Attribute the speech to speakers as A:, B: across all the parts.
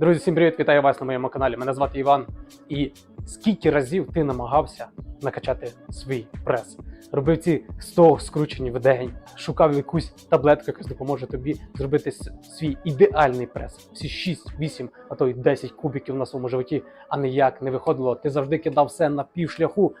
A: Друзі, всім привіт! Вітаю вас на моєму каналі. Мене звати Іван. І скільки разів ти намагався накачати свій прес? Робив ці 100 скручені в день, шукав якусь таблетку, яка допоможе тобі зробити свій ідеальний прес. Всі 6, 8, а то й 10 кубиків на своєму животі, а ніяк не виходило. Ти завжди кидав все на півшляху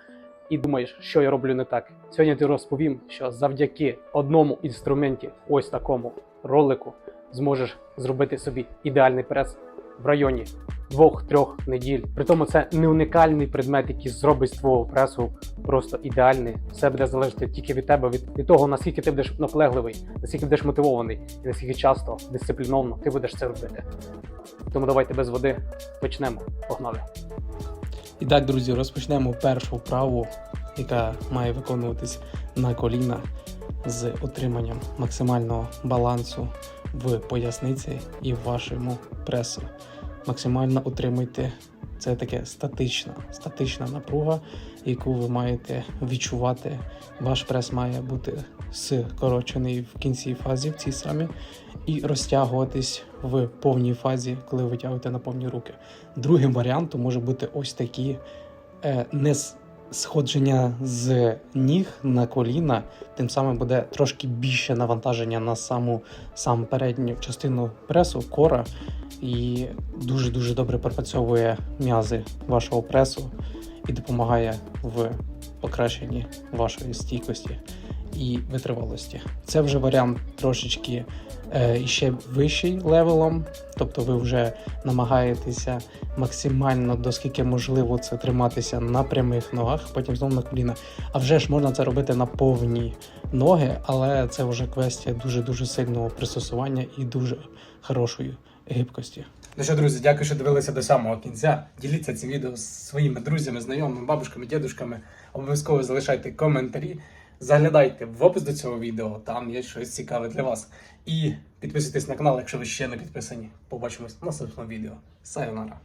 A: і думаєш, що я роблю не так. Сьогодні тобі розповім, що завдяки одному інструменті, ось такому ролику, зможеш зробити собі ідеальний прес в районі двох-трьох неділь. Притому це не унікальний предмет, який зробить з твого пресу просто ідеальний. Все буде залежати тільки від тебе, від, від того, наскільки ти будеш наполегливий, наскільки будеш мотивований, і наскільки часто дисципліновано ти будеш це робити. Тому давайте без води почнемо. Погнали.
B: І так, друзі, розпочнемо першу вправу, яка має виконуватись на коліна з отриманням максимального балансу в поясниці і в вашому пресу. Максимально утримуйте це таке статична, статична напруга, яку ви маєте відчувати. Ваш прес має бути скорочений в кінцій фазі, в цій самі, і розтягуватись в повній фазі, коли ви витягуєте на повні руки. Другим варіантом може бути ось такі е, не сходження з ніг на коліна, тим самим буде трошки більше навантаження на саму сам передню частину пресу, кора, і дуже дуже добре пропрацьовує м'язи вашого пресу і допомагає в покращенні вашої стійкості і витривалості. Це вже варіант трошечки е, ще вищий левелом, тобто ви вже намагаєтеся максимально доскільки можливо це триматися на прямих ногах, потім знову на коліна. А вже ж можна це робити на повні ноги, але це вже квестія дуже дуже сильного пристосування і дуже хорошої гибкості.
C: Ну що, друзі, дякую, що дивилися до самого кінця. Діліться цим відео з своїми друзями, знайомими, бабушками, дідушками. Обов'язково залишайте коментарі. Заглядайте в опис до цього відео, там є щось цікаве для вас. І підписуйтесь на канал, якщо ви ще не підписані. Побачимось в наступному відео. Сайонара!